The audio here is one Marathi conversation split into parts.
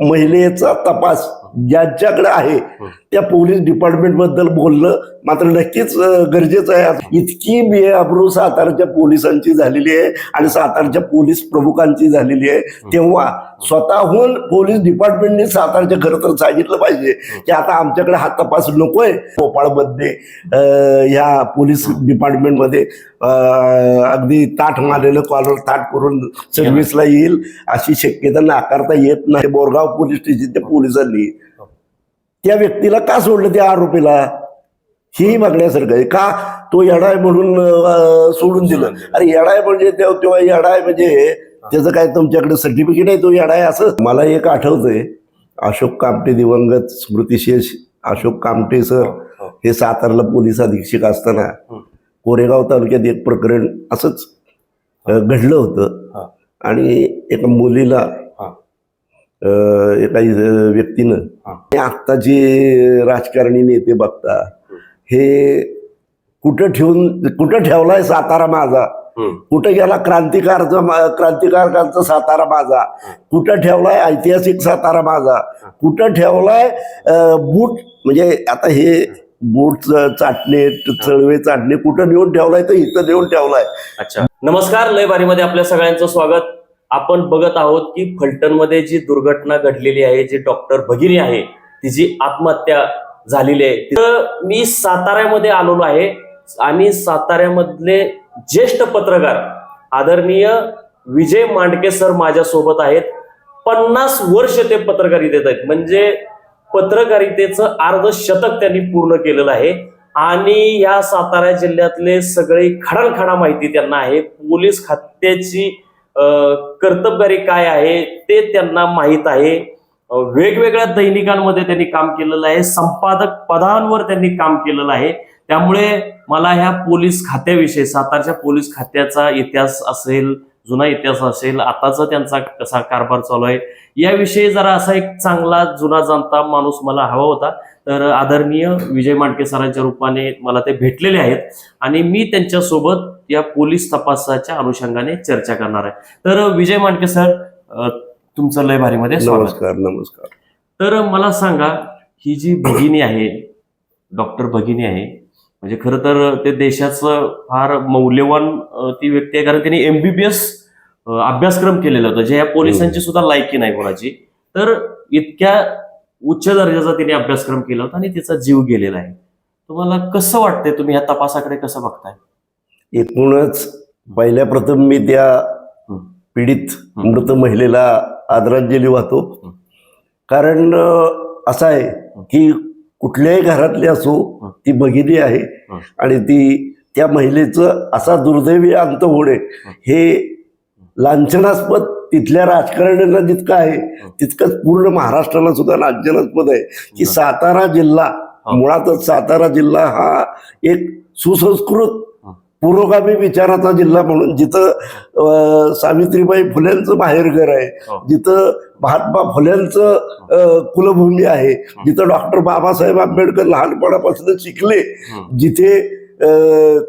महिलेचा तपास ज्यांच्याकडे आहे त्या पोलीस डिपार्टमेंटबद्दल बोलणं मात्र नक्कीच गरजेचं आहे. इतकी बेअब्रू सातारच्या पोलिसांची झालेली आहे आणि सातारच्या पोलीस प्रमुखांची झालेली आहे. तेव्हा स्वतःहून पोलीस डिपार्टमेंटने सातारच्या खरं तर सांगितलं पाहिजे की आता आमच्याकडे हा तपास नकोय. भोपाळमध्ये ह्या पोलीस डिपार्टमेंटमध्ये अगदी ताठ मारलेलं कॉलर ताठ करून सर्व्हिसला येईल अशी शक्यता नाकारता येत नाही. बोरगाव पोलीस स्टेशनच्या पोलिसांनी. त्या व्यक्तीला का सोडलं त्या आरोपीला? ही बघण्यासारखं आहे. का? तो येडा आहे म्हणून सोडून दिलं. अरे येडा आहे म्हणजे तेव्हा तेव्हा येडा आहे म्हणजे त्याचं काय तुमच्याकडे सर्टिफिकेट आहे? तो येडा आहे असं? मला एक आठवतंय. अशोक कामटे दिवंगत स्मृतिशेष अशोक कामटे सर हे सातारला पोलीस अधीक्षक असताना कोरेगाव तालुक्यात एक प्रकरण असंच घडलं होतं. आणि एका मुलीला एका व्यक्तीनं हे. आत्ताचे राजकारणी नेते बघता हे कुठं ठेवून कुठं ठेवलाय सातारा माझा? कुठं गेला क्रांतिकारचा क्रांतिकारकांचा सातारा माझा? कुठं ठेवलाय ऐतिहासिक सातारा माझा? कुठं ठेवलाय बूट? म्हणजे आता हे बूट चाटणे चळवे चाटणे कुठं नेऊन ठेवलाय तर इथं नेऊन ठेवलाय. अच्छा. नमस्कार लय बारीमध्ये आपल्या सगळ्यांचं स्वागत. आपण बघत आहोत की फलटणमध्ये जी दुर्घटना घडलेली आहे जी डॉक्टर भगिनी आहे तिची आत्महत्या झालेली आहे तिथं मी साताऱ्यामध्ये आलेलो आहे आणि साताऱ्यामधले ज्येष्ठ पत्रकार आदरणीय विजय मांडके सर माझ्यासोबत आहेत. पन्नास वर्ष ते पत्रकारितेत आहेत. म्हणजे पत्रकारितेचं अर्ध शतक त्यांनी पूर्ण केलेलं आहे. आणि या सातारा जिल्ह्यातले सगळे खडानखडा माहिती त्यांना आहे. पोलीस खात्याची कर्तबगारी काय आहे ते त्यांना माहीत आहे. वेगवेगळ्या दैनिकांमध्ये त्यांनी काम केलेलं आहे. संपादक पदांवर त्यांनी काम केलेलं आहे. त्यामुळे मला ह्या पोलीस खात्याविषयी सातारच्या पोलीस खात्याचा इतिहास असेल जुना इतिहास असेल आताचा त्यांचा कसा कारभार चालू आहे याविषयी जरा असा एक चांगला जुना जाणता माणूस मला हवा होता. तर आदरणीय विजय मांडके सरांच्या रूपाने मला ते भेटलेले आहेत. आणि मी त्यांच्यासोबत या पोलीस तपासाच्या अनुषंगाने चर्चा करणार आहे. तर विजय मांडके सर तुमचं लय भारीमध्ये नमस्कार नमस्कार. तर मला सांगा ही जी भगिनी आहे डॉक्टर भगिनी आहे म्हणजे खरं तर ते देशाचं फार मौल्यवान ती व्यक्ती आहे. कारण त्यांनी एमबीबीएस अभ्यासक्रम केलेला होता जे या पोलिसांची सुद्धा लायकी नाही कोणाची. तर इतक्या उच्च दर्जाचा तिने अभ्यासक्रम केला होता आणि तिचा जीव गेलेला आहे. तुम्हाला कसं वाटतंय? तुम्ही या तपासाकडे कसं बघताय? एकूणच पहिल्या प्रथम मी त्या पीडित मृत महिलेला आदरांजली वाहतो. कारण असं आहे की कुठल्याही घरातली असो ती भगिनी आहे आणि ती त्या महिलेचं असा दुर्दैवी अंत होणे हे लांछनास्पद तिथल्या राजकारण्यांना जितकं आहे तितकंच पूर्ण महाराष्ट्राला सुद्धा लांछनास्पद आहे की सातारा जिल्हा मुळातच सातारा जिल्हा हा एक सुसंस्कृत पुरोगामी विचाराचा जिल्हा म्हणून जिथं सावित्रीबाई फुल्यांचं माहेरघर आहे हो. जिथं महात्मा फुल्यांचं कुलभूमी आहे जिथं डॉक्टर बाबासाहेब आंबेडकर लहानपणापासून शिकले. जिथे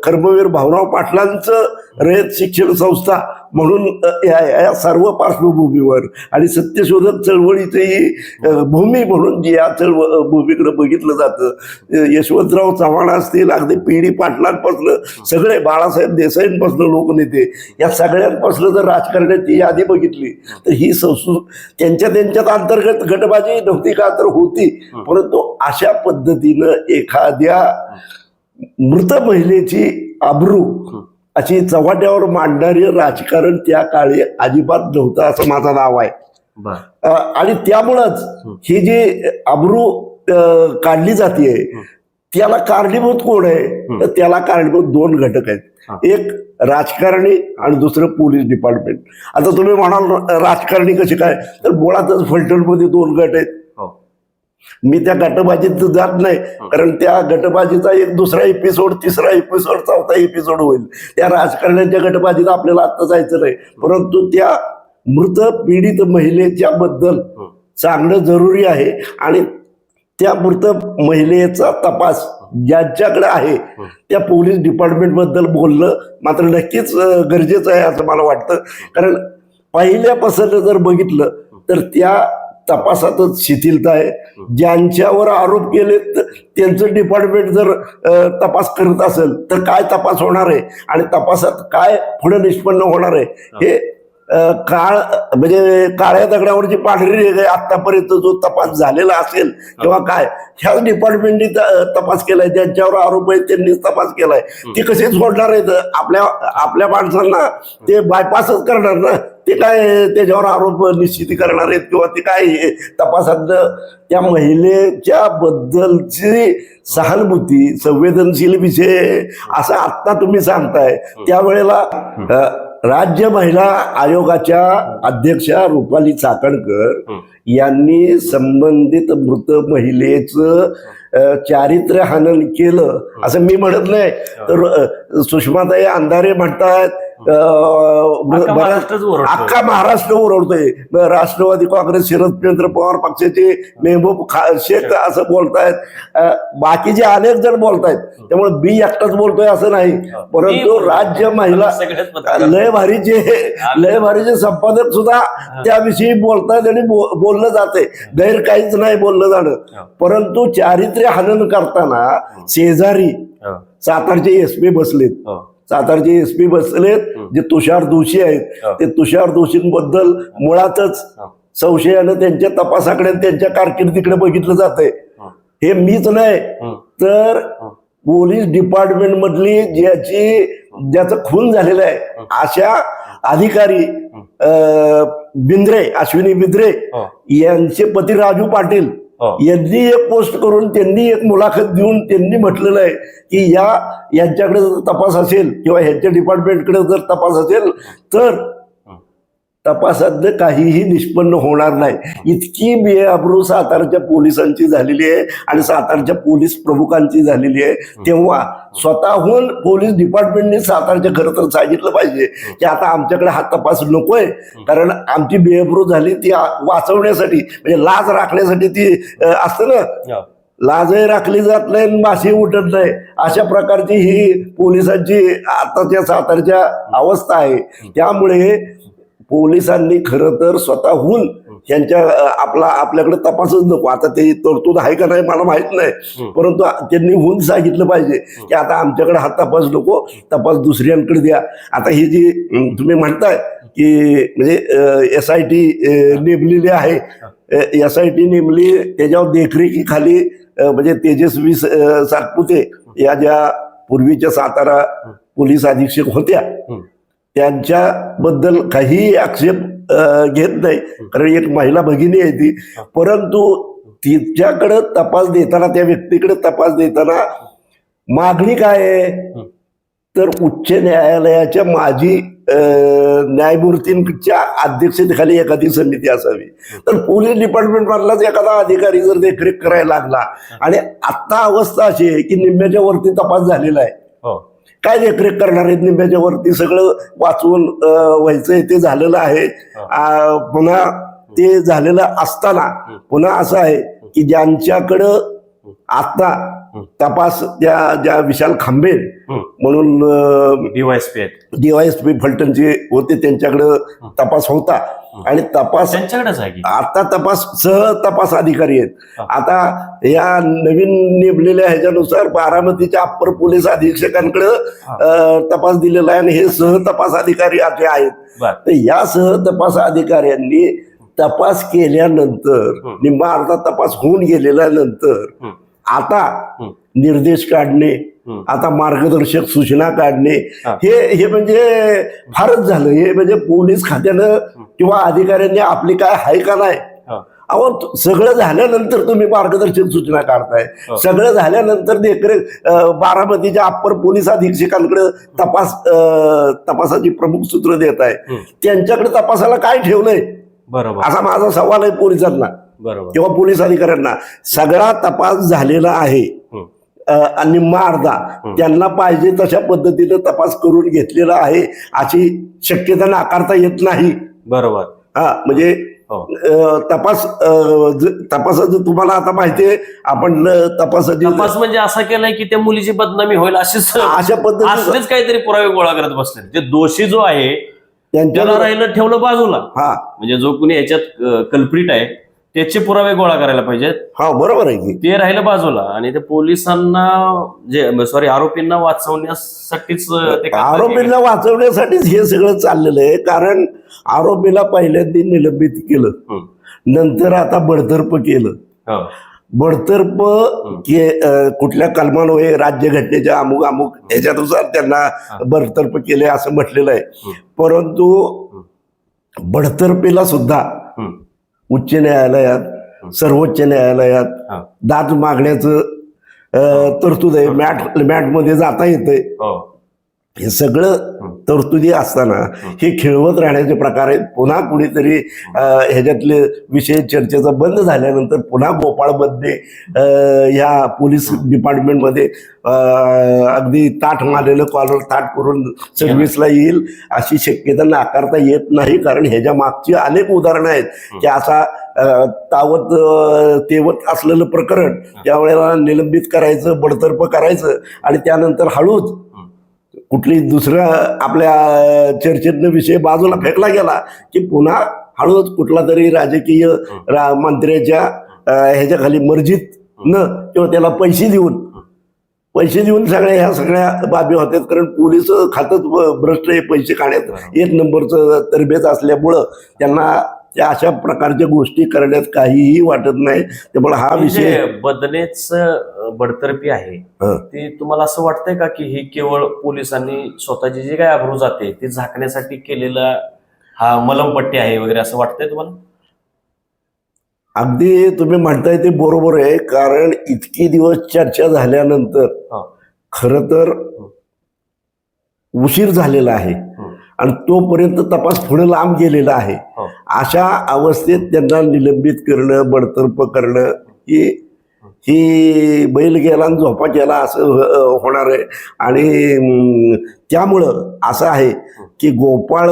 कर्मवीर भाऊराव पाटलांचं रयत शिक्षण संस्था म्हणून या या सर्व पार्श्वभूमीवर आणि सत्यशोधक चळवळीचेही अं, भूमी म्हणून जी या चळव भूमीकडे बघितलं जातं. यशवंतराव चव्हाण असतील अगदी पिढी पाटलांपासून सगळे बाळासाहेब देसाईंपासून लोकनेते या सगळ्यांपासून जर राजकारण्याची यादी बघितली तर ही संस्कृ त्यांच्या त्यांच्यात अंतर्गत गटबाजी नव्हती का तर होती. परंतु अशा पद्धतीनं एखाद्या मृत महिलेची आबरू अशी चव्हाट्यावर मांडणारे राजकारण त्या काळी अजिबात नव्हतं असं माझं नाव आहे. आणि त्यामुळंच ही. जी आबरू काढली जाते त्याला कारणीभूत कोण आहे? तर त्याला कारणीभूत दोन घटक. आहेत. एक राजकारणी आणि दुसरं पोलीस डिपार्टमेंट. आता तुम्ही म्हणाल राजकारणी कसे काय? तर मुळातच फलटणमध्ये दोन गट आहेत. मी त्या गटबाजीत जात नाही. कारण त्या गटबाजीचा एक दुसरा एपिसोड तिसरा एपिसोड चौथा एपिसोड होईल. त्या राजकारण्याच्या गटबाजीत आपल्याला आता जायचं नाही. परंतु त्या मृत पीडित महिलेच्या बद्दल हं. सांगणं जरुरी आहे आणि त्या मृत महिलेचा तपास ज्यांच्याकडे आहे त्या पोलीस डिपार्टमेंटबद्दल बोलणं मात्र नक्कीच गरजेचं आहे असं मला वाटतं. कारण पहिल्यापासून जर बघितलं तर त्या तपासातच शिथिलता आहे. ज्यांच्यावर आरोप केले त्यांचं डिपार्टमेंट जर तपास करत असेल तर काय तपास होणार आहे? आणि तपासात काय पुढे निष्पन्न होणार आहे? हे. काळ म्हणजे काळ्या दगडावरची पांढरी रेघ आहे. आतापर्यंत जो तपास झालेला असेल किंवा काय ह्याच डिपार्टमेंटनी तपास केलाय. ज्यांच्यावर आरोप आहेत त्यांनीच तपास केलाय. ते कसे सोडणार आहेत? आपल्या आपल्या माणसांना ते बायपासच करणार ना? ते काय त्याच्यावर आरोप निश्चिती करणार आहेत किंवा ते काय हे तपासात त्या महिलेच्या बद्दलची सहानुभूती संवेदनशील विषय असं आत्ता तुम्ही सांगताय. त्यावेळेला राज्य महिला आयोगाच्या अध्यक्षा रुपाली चाकणकर यांनी संबंधित मृत महिलेचं चारित्र्य हनन केलं. असं मी म्हणत नाही. तर सुषमाताई अंधारे म्हणतात अख्खा महाराष्ट्र ओरडतोय. राष्ट्रवादी काँग्रेस शरदचंद्र पवार पक्षाचे मेहबूब शेख असं बोलतायत. बाकीचे अनेक जण बोलतायत त्यामुळे बी एकटाच बोलतोय असं नाही. परंतु राज्य महिला लय भारीचे लय भारीचे संपादक सुद्धा त्याविषयी बोलतायत आणि बोललं जाते गैर काहीच नाही बोललं जाणं. परंतु चारित्र्य हनन करताना शेजारी सातारचे एस पी बसलेत. सातारचे एस पी बसलेत जे तुषार दोषी आहेत. ते तुषार दोषींबद्दल मुळातच. संशयानं त्यांच्या तपासाकडे त्यांच्या कारकिर्दीकडे बघितलं जातंय हा. हे मीच नाही तर. पोलीस डिपार्टमेंट मधली ज्याची ज्याचा खून झालेला आहे अशा अधिकारी बिंद्रे अश्विनी बिंद्रे यांचे पती राजू पाटील. हो. यांनी एक पोस्ट करून त्यांनी एक मुलाखत देऊन त्यांनी म्हटलेलं आहे की या यांच्याकडे जर तपास असेल किंवा ह्यांच्या डिपार्टमेंटकडे जर तपास असेल तर तपासातलं काहीही निष्पन्न होणार नाही. इतकी बेअब्रू सातारच्या पोलिसांची झालेली आहे आणि सातारच्या पोलीस प्रमुखांची झालेली आहे. तेव्हा स्वतःहून पोलीस डिपार्टमेंटने सातारच्या खरं तर सांगितलं पाहिजे की आता आमच्याकडे हा तपास नकोय. कारण आमची बेअब्रू झाली ती वाचवण्यासाठी म्हणजे लाज राखण्यासाठी ती असतं ना. लाजही राखली जात नाही आणि माशी उठत नाही. अशा प्रकारची ही पोलिसांची आताच्या सातारच्या अवस्था आहे. त्यामुळे पोलिसांनी खरं तर स्वतःहून यांच्या आपला आपल्याकडे तपासच नको. आता ते तरतूद आहे का नाही मला माहीत नाही. परंतु त्यांनी होऊन सांगितलं पाहिजे की आता आमच्याकडे हा तपास नको तपास दुसऱ्यांकडे द्या. आता ही जी तुम्ही म्हणताय की म्हणजे एस आय टी नेमलेली आहे. एस आय टी नेमली त्याच्यावर देखरेखीखाली म्हणजे तेजस्वी सातपुते या ज्या पूर्वीच्या सातारा पोलीस अधीक्षक होत्या. त्यांच्याबद्दल काहीही आक्षेप घेत नाही. कारण एक महिला भगिनी आहे ती. परंतु तिच्याकडे तपास देताना त्या व्यक्तीकडे तपास देताना मागणी काय आहे? तर उच्च न्यायालयाच्या माजी न्यायमूर्तींच्या अध्यक्षतेखाली एखादी समिती असावी. तर पोलीस डिपार्टमेंट मधलाच एखादा अधिकारी जर देखरेख करायला लागला आणि आता अवस्था अशी आहे की निम्म्याच्या वरती तपास झालेला आहे. हो, काय देखरेख करणार आहेत निम्म्याच्या वरती? सगळं वाचवून व्हायचंय ते झालेलं आहे. पुन्हा ते झालेलं असताना पुन्हा असं आहे की ज्यांच्याकडं आता तपास त्या ज्या विशाल खांबे. म्हणून आहेत. डीवायएसपी फलटणचे होते त्यांच्याकडं तपास होता. आणि तपास त्यांच्याकडेच आहे की आता तपास सह तपास अधिकारी आहेत. आता या नवीन नेमलेल्या ह्याच्यानुसार बारामतीच्या अप्पर पोलीस अधीक्षकांकडे तपास दिलेला आहे आणि हे सह तपास अधिकारी असे आहेत तर या सह तपास अधिकाऱ्यांनी तपास केल्यानंतर. निम्मा अर्धा तपास होऊन गेलेल्या नंतर. आता. निर्देश काढणे. आता मार्गदर्शक सूचना काढणे. हे हे म्हणजे फारच झालं हे म्हणजे पोलीस खात्यानं किंवा अधिकाऱ्यांनी आपली काय आहे का नाही? हो, अहो सगळं झाल्यानंतर तुम्ही मार्गदर्शक सूचना काढताय. हो. सगळं झाल्यानंतर देखरेख बारामतीच्या अप्पर पोलीस अधीक्षकांकडे तपास तपासाची प्रमुख सूत्र देत आहे. त्यांच्याकडे तपासाला काय ठेवलंय बरोबर. असा माझा सवाल आहे पोलिसांना. बरोबर. किंवा पोलीस अधिकाऱ्यांना. सगळा तपास झालेला आहे. निम्मा अर्धा. त्यांना पाहिजे तशा पद्धतीनं तपास करून घेतलेला आहे अशी शक्यता नाकारता येत नाही. बरोबर. हा म्हणजे हो. तपास तपासाचं तुम्हाला आता माहिती आहे आपण तपासाची तपास म्हणजे असा केलाय की त्या मुलीची बदनामी होईल अशा पद्धतीचं. असलेच काहीतरी पुरावे गोळा करत बसले ते दोषी जो आहे त्याला त्यांच्या राहिलं ठेवलं बाजूला. हा. म्हणजे जो कुणी याच्यात कल्प्रिट आहे त्याचे पुरावे गोळा करायला पाहिजेत. हा बरोबर आहे की. ते राहिलं बाजूला आणि ते पोलिसांना जे सॉरी आरोपींना वाचवण्यासाठीच ते. आरोपीला वाचवण्यासाठीच हे सगळं चाललेलं आहे. कारण आरोपीला पहिल्यांदा निलंबित केलं. नंतर आता बडतर्फ केलं. हो. बडतर्फ के कुठल्या कलमान्वये राज्यघटनेच्या अमुक अमुक ह्याच्यानुसार त्यांना बडतर्फ केले असं म्हटलेलं आहे. परंतु बडतर्फीला सुद्धा. उच्च न्यायालयात सर्वोच्च न्यायालयात. हा. दाद मागण्याचं तरतूद आहे. मॅट मॅटमध्ये जाता येतंय. हो. सगळं तरतुदी असताना हे. खेळवत राहण्याचे प्रकार आहेत. पुन्हा कुणीतरी ह्याच्यातले विषय चर्चेचा बंद झाल्यानंतर पुन्हा गोपाळमध्ये ह्या पोलीस डिपार्टमेंटमध्ये अगदी ताठ मारलेलं कॉलर ताट करून सर्व्हिसला येईल अशी शक्यता नाकारता येत नाही. कारण ह्याच्या मागची अनेक उदाहरणं आहेत की असा तावत तेवत असलेलं प्रकरण त्यावेळेला निलंबित करायचं बडतर्फ करायचं आणि त्यानंतर हळूच कुठली दुसऱ्या आपल्या चर्चेतनं विषय बाजूला फेकला गेला की पुन्हा हळूच कुठला तरी राजकीय रा मंत्र्याच्या अं, ह्याच्याखाली मर्जीत न किंवा त्याला पैसे देऊन पैसे देऊन सगळ्या ह्या सगळ्या बाबी होत्यात. कारण पोलीस खातच भ्रष्ट हे पैसे खाण्यात. एक नंबरचं तरबेज असल्यामुळं त्यांना त्या अशा प्रकारच्या गोष्टी करण्यात काहीही वाटत नाही त्यामुळे हा विषय बदनेच बडतर्फी आहे. ते तुम्हाला असं वाटतंय का की ही केवळ पोलिसांनी स्वतःची जी काय अब्रू जाते ती झाकण्यासाठी केलेला हा मलमपट्टी आहे वगैरे असं वाटतंय तुम्हाला अगदी तुम्ही म्हणताय ते बरोबर आहे कारण इतकी दिवस चर्चा झाल्यानंतर. खर तर उशीर झालेला आहे. आणि तोपर्यंत तपास पुढे लांब गेलेला आहे. हो. अशा अवस्थेत त्यांना निलंबित करणं बडतर्फ करणं ही ही बैल गेला आणि झोपा गेला असं होणार आहे. आणि त्यामुळं असं आहे की गोपाळ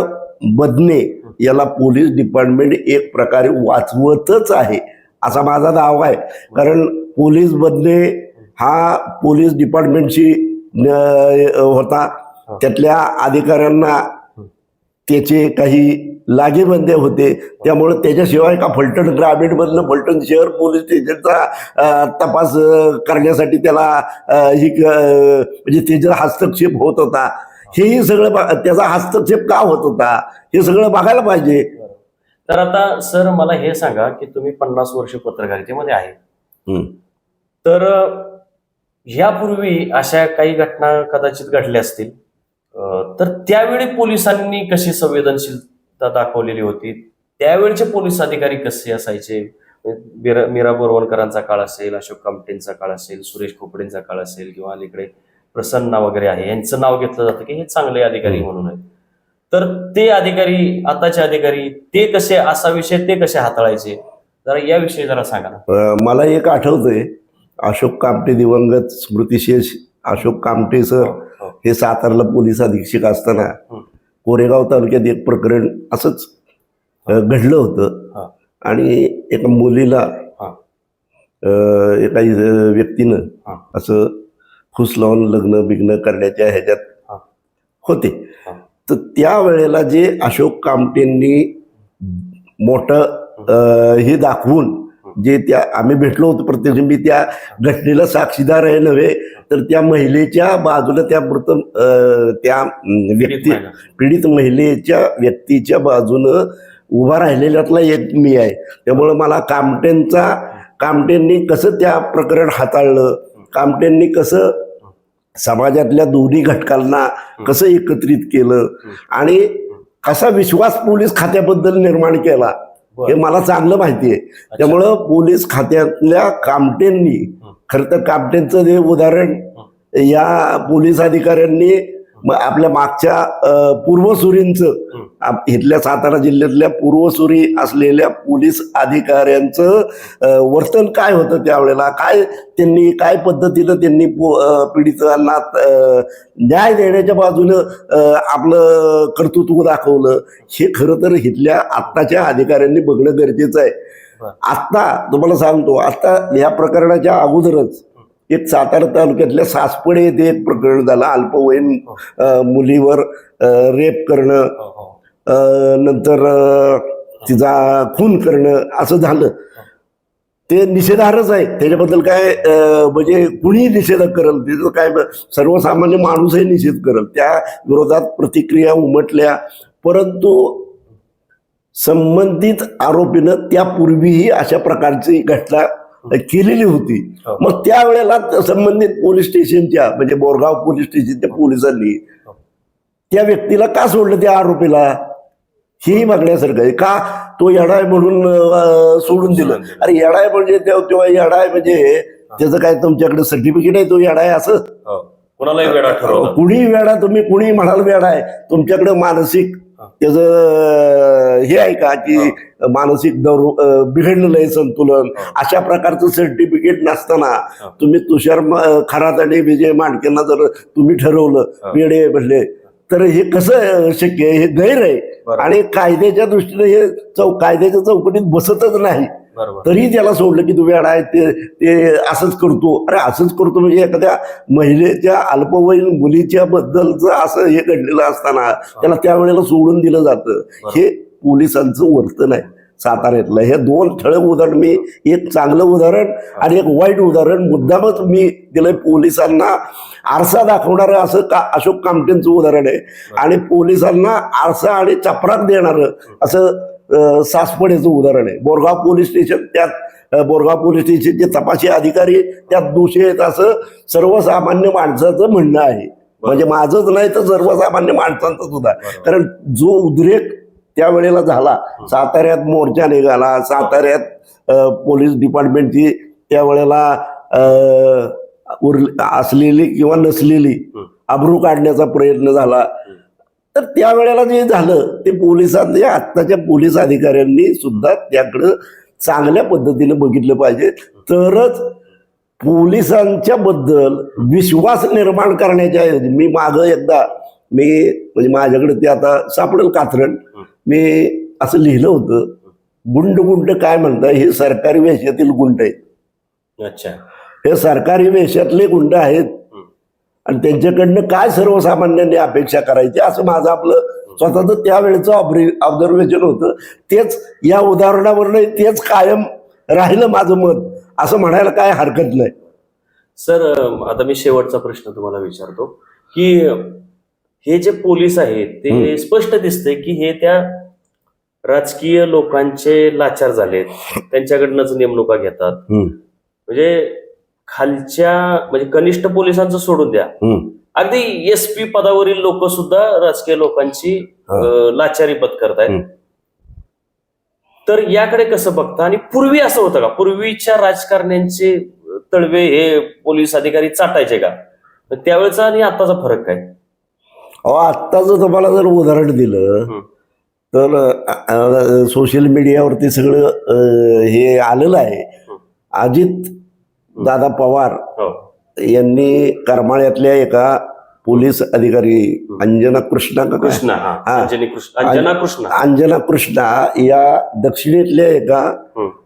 बदने याला पोलीस डिपार्टमेंट एक प्रकारे वाचवतच आहे असा माझा दावा आहे. कारण पोलीस बदने हा पोलीस डिपार्टमेंटशी होता. त्यातल्या अधिकाऱ्यांना त्याचे काही लागेबंदे होते. त्यामुळे त्याच्याशिवाय का फलटण ग्रामीणमधनं फलटण शहर पोलीस स्टेशनचा तपास करण्यासाठी त्याला ही म्हणजे त्याचा हस्तक्षेप होत होता हेही सगळं त्याचा हस्तक्षेप का होत होता हे सगळं बघायला पाहिजे. तर आता सर मला हे सांगा की तुम्ही पन्नास वर्ष पत्रकारितेमध्ये आहे. तर यापूर्वी अशा काही घटना कदाचित घडल्या असतील? तर त्यावेळी पोलिसांनी कशी संवेदनशीलता दाखवलेली होती? त्यावेळचे पोलीस अधिकारी कसे असायचे? मीरा मीरा बोरवणकरांचा काळ असेल अशोक कामटेंचा काळ असेल सुरेश खोपडेंचा काळ असेल किंवा अलीकडे प्रसन्ना वगैरे आहे यांचं नाव घेतलं जातं की हे चांगले अधिकारी म्हणून आहेत. तर ते अधिकारी आताचे अधिकारी ते कसे असा विषय ते कसे हाताळायचे? जरा याविषयी जरा सांगा ना. मला एक आठवतंय अशोक कामटे दिवंगत स्मृतिशेष अशोक कामटे सर हो. सातारला पोलीस अधीक्षक असताना. कोरेगाव तालुक्यात एक प्रकरण असंच घडलं. होतं आणि एका मुलीला एका व्यक्तीनं. असं फुस लावून लग्न बिग्न करण्याच्या ह्याच्यात. होते. तर त्या वेळेला जे अशोक कामटेंनी मोठं हे दाखवून जे त्या आम्ही भेटलो होतो प्रत्यक्ष मी त्या घटनेला साक्षीदार आहे नव्हे तर त्या महिलेच्या बाजूला त्या मृत त्या व्यक्ती. पीडित महिलेच्या व्यक्तीच्या बाजूनं उभा राहिलेल्यातला एक मी आहे त्यामुळं मला कामटेंचा कामटेंनी कसं त्या प्रकरण हाताळलं कामटेंनी कसं समाजातल्या दोन्ही घटकांना कसं एकत्रित केलं आणि कसा विश्वास पोलीस खात्याबद्दल निर्माण केला हे मला चांगलं माहिती आहे. त्यामुळं पोलीस खात्यातल्या कामटेंनी खरं तर कामटेंचं जे उदाहरण या पोलीस अधिकाऱ्यांनी म- आपल्या मागच्या पूर्वसुरींचं इथल्या सातारा जिल्ह्यातल्या पूर्वसुरी असलेल्या पोलीस अधिकाऱ्यांचं वर्तन काय होतं त्यावेळेला? काय त्यांनी काय पद्धतीनं त्यांनी पीडितांना न्याय देण्याच्या बाजूनं आपलं कर्तृत्व दाखवलं? हे खरं तर इथल्या आत्ताच्या अधिकाऱ्यांनी बघणं गरजेचं आहे. आत्ता तुम्हाला सांगतो आता या प्रकरणाच्या अगोदरच एक सातारा तालुक्यातल्या सासपडे येथे एक प्रकरण झालं. अल्पवयीन अ, मुलीवर रेप करणं हो, हो. नंतर तिचा खून करणं असं झालं. ते निषेधार्हच आहे. त्याच्याबद्दल काय म्हणजे कुणीही निषेध करल त्याचं काय सर्वसामान्य माणूसही निषेध करल. त्या विरोधात प्रतिक्रिया उमटल्या. परंतु संबंधित आरोपीनं त्यापूर्वीही अशा प्रकारची घटना केलेली होती. हो. मग त्यावेळेला संबंधित पोलीस स्टेशनच्या म्हणजे बोरगाव पोलीस स्टेशनच्या पोलिसांनी त्या व्यक्तीला का सोडलं त्या आरोपीला? हेही बघण्यासारखं आहे. का? तो येडा आहे म्हणून सोडून दिलं. अरे येडा आहे म्हणजे तेव्हा तेव्हा येडा आहे म्हणजे त्याचं काय तुमच्याकडे सर्टिफिकेट आहे? तो येडा आहे असं? हो. कुणालाही वेळा ठरवलं कुणी वेडा तुम्ही कुणी म्हणाल वेडा आहे तुमच्याकडे मानसिक त्याचं हे आहे का की मानसिक दौर बिघडलेलं आहे संतुलन. अशा प्रकारचं सर्टिफिकेट नसताना तुम्ही तुषार खरात आणि विजय मांडकेंना जर तुम्ही ठरवलं वेडे म्हणले तर हे कसं शक्य आहे? हे गैर आहे. आणि कायद्याच्या दृष्टीने हे चौ कायद्याच्या चौकटीत बसतच नाही. तरी त्याला सोडलं की तू वेळ आहे ते ते असंच करतो. अरे असंच करतो म्हणजे एखाद्या महिलेच्या अल्पवयीन मुलीच्या बद्दलचं असं हे घडलेलं असताना त्याला त्यावेळेला सोडून दिलं जातं. हे पोलिसांचं वर्तन आहे. साताऱ्यातलं. हे दोन ठळक उदाहरण मी एक चांगलं उदाहरण आणि एक वाईट उदाहरण. मुद्दामच मी दिलंय पोलिसांना आरसा दाखवणारं असं का अशोक कामटेंचं उदाहरण आहे. आणि पोलिसांना आरसा आणि चपराक देणारं असं सासपडेचं उदाहरण आहे. बोरगाव पोलीस स्टेशन त्यात बोरगाव पोलीस स्टेशनचे तपासी अधिकारी त्यात दोषी आहेत असं सर्वसामान्य माणसाचं म्हणणं आहे. म्हणजे माझंच नाही तर सर्वसामान्य माणसांचं सुद्धा. कारण जो उद्रेक त्यावेळेला झाला साताऱ्यात मोर्चा निघाला साताऱ्यात पोलीस डिपार्टमेंटची त्यावेळेला उरली- असलेली किंवा नसलेली अब्रू काढण्याचा प्रयत्न झाला. तर त्यावेळेला जे झालं ते पोलिसांनी आत्ताच्या पोलीस अधिकाऱ्यांनी सुद्धा त्याकडं चांगल्या पद्धतीने बघितलं पाहिजे. तरच पोलिसांच्या बद्दल विश्वास निर्माण करण्याच्या ऐवजी मी मागं एकदा मी म्हणजे माझ्याकडे ते आता सापडेल कात्रण मी असं लिहिलं होतं गुंड गुंड काय म्हणतात हे सरकारी वेशातील गुंड आहेत. अच्छा. हे सरकारी वेशातले गुंड आहेत आणि त्यांच्याकडनं काय सर्वसामान्यांनी अपेक्षा करायची असं माझं आपलं स्वतःच त्यावेळेचं ऑब्झर्वेशन होतं. तेच या उदाहरणावरनं तेच कायम राहिलं माझं मत. असं म्हणायला काय हरकत नाही. सर आता मी शेवटचा प्रश्न तुम्हाला विचारतो की हे जे पोलीस आहेत ते. स्पष्ट दिसतंय की हे त्या राजकीय लोकांचे लाचार झालेत त्यांच्याकडनंच नेमणुका घेतात. म्हणजे खालच्या म्हणजे कनिष्ठ पोलिसांचं सोडून द्या. अगदी एस पी पदावरील लोक सुद्धा राजकीय लोकांची लाचारी पत्करतायत. हम्म. तर याकडे कसं बघता? आणि पूर्वी असं होतं का? पूर्वीच्या राजकारण्यांचे तळवे हे पोलीस अधिकारी चाटायचे का? त्यावेळेचा आणि आताचा फरक काय? अहो आत्ताचं तुम्हाला जर उदाहरण दिलं. तर सोशल मीडियावरती सगळं हे आलेलं आहे. अजित दादा पवार हो यांनी करमाळ्यातल्या एका पोलीस अधिकारी अंजना कृष्णा का? कृष्णा. अंजनी कृष्ण अंजना कृष्णा या दक्षिणेतल्या एका.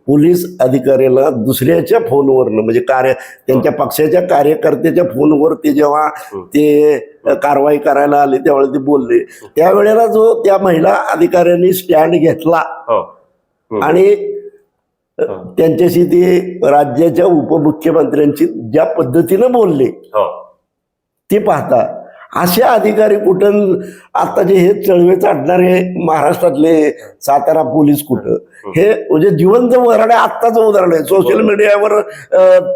पोलीस अधिकाऱ्याला दुसऱ्याच्या फोनवरनं म्हणजे कार्य त्यांच्या पक्षाच्या कार्यकर्त्याच्या फोनवर ते जेव्हा. ते कारवाई करायला आले त्यावेळेला ते बोलले त्यावेळेला जो त्या महिला अधिकाऱ्यांनी स्टँड घेतला हो. आणि. त्यांच्याशी ते राज्याच्या उपमुख्यमंत्र्यांशी ज्या पद्धतीनं बोलले हो. ते पाहता असे अधिकारी कुठं आताचे हे चळवे चाटणारे महाराष्ट्रातले सातारा पोलीस कुठं हे. म्हणजे जिवंत उदाहरण आहे आत्ताचं उदाहरण आहे. सोशल मीडियावर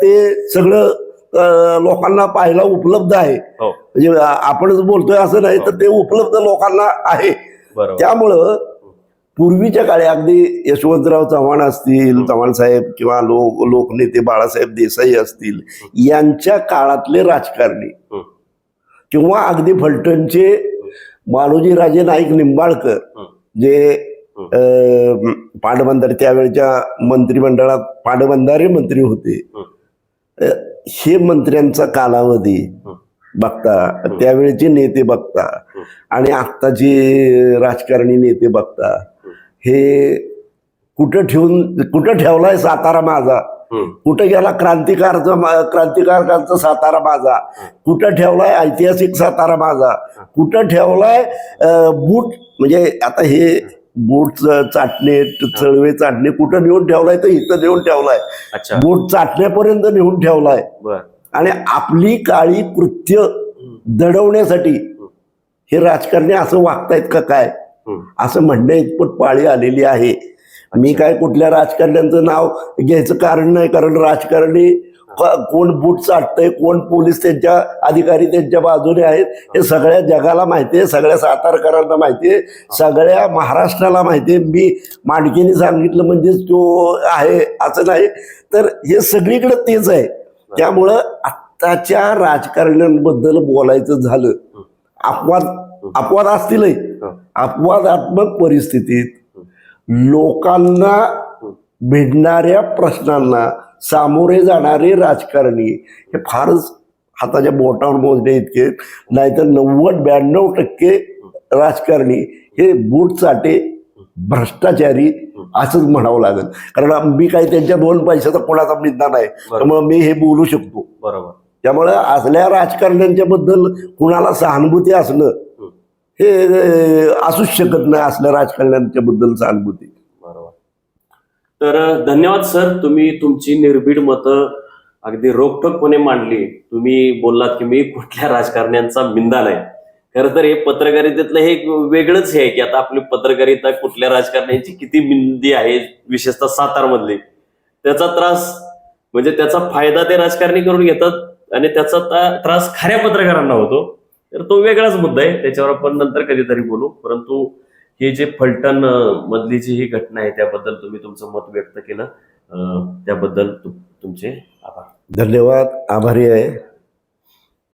ते सगळं लोकांना पाहायला उपलब्ध आहे. हो. म्हणजे आपणच बोलतोय असं नाही तर ते उपलब्ध लोकांना आहे. त्यामुळं पूर्वीच्या काळी अगदी यशवंतराव चव्हाण असतील चव्हाण साहेब किंवा लोक लोकनेते बाळासाहेब देसाई असतील यांच्या काळातले राजकारणी. किंवा अगदी फलटणचे मालोजी राजे नाईक निंबाळकर. जे पाटबंधारे त्यावेळच्या मंत्रिमंडळात पाटबंधारे मंत्री होते हं. मंत्र्यांचा कालावधी. बघता त्यावेळेचे नेते बघता. आणि आत्ताचे राजकारणी नेते बघता हे कुठं ठेवून कुठं ठेवलाय सातारा माझा. कुठं गेला क्रांतिकारचा क्रांतिकारकांचा सातारा माझा? कुठं ठेवलाय ऐतिहासिक सातारा माझा? कुठं ठेवलाय बूट? म्हणजे आता हे बोट चाटणे चळवे चाटणे कुठं नेऊन ठेवलाय तर इथं नेऊन ठेवलाय. बोट चाटण्यापर्यंत नेऊन ठेवलाय. आणि आपली काळी कृत्य दडवण्यासाठी हे राजकारणी असं वागतायत का काय. असं म्हणण्या इतपत पाळी आलेली आहे. मी काय कुठल्या राजकारण्यांचं नाव घ्यायचं कारण नाही कारण राजकारणी कोण बूट चाटतंय कोण पोलीस त्यांच्या अधिकारी त्यांच्या बाजूने आहेत हे सगळ्या जगाला माहिती आहे सगळ्या सातारकरांना माहिती आहे सगळ्या महाराष्ट्राला माहिती आहे. मी मांडकीने सांगितलं म्हणजेच तो आहे असं नाही. तर हे सगळीकडे तेच आहे. त्यामुळं आत्ताच्या राजकारण्यांबद्दल बोलायचं झालं. अपवाद अपवाद असतीलही. अपवादात्मक परिस्थितीत लोकांना भिडणाऱ्या प्रश्नांना सामोरे जाणारे राजकारणी हे फारच हाताच्या बोटावर मोजणे इतके नाहीतर नव्वद ब्याण्णव टक्के राजकारणी हे बूट चाटे भ्रष्टाचारी असंच म्हणावं लागेल. कारण मी काही त्यांच्या दोन पैशाचा कोणाचा मिळणार नाही. त्यामुळे मी हे बोलू शकतो. बरोबर. त्यामुळे असल्या राजकारण्यांच्या बद्दल कुणाला सहानुभूती असणं हे असूच शकत नाही असल्या राजकारण्यांच्या बद्दल सहानुभूती. बरोबर. तर धन्यवाद सर. तुम्ही तुमची निर्भीड मतं अगदी रोखठोकपणे मांडली. तुम्ही बोललात की मी कुठल्या राजकारण्यांचा मिंदा नाही. खरं तर हे पत्रकारितेतलं हे एक वेगळंच हे आहे की आता आपली पत्रकारिता कुठल्या राजकारण्यांची किती मिंदी आहे विशेषतः सातारमधली. त्याचा त्रास म्हणजे त्याचा फायदा ते राजकारणी करून घेतात आणि त्याचा त्रास खऱ्या पत्रकारांना होतो. तर तो वेगळाच मुद्दा आहे. त्याच्यावर आपण नंतर कधीतरी बोलू. परंतु हे जे फलटण मधली जी ही घटना आहे त्याबद्दल तुम्ही तुमचं मत व्यक्त केलं. त्याबद्दल तुमचे आभार. धन्यवाद. आभारी आहे.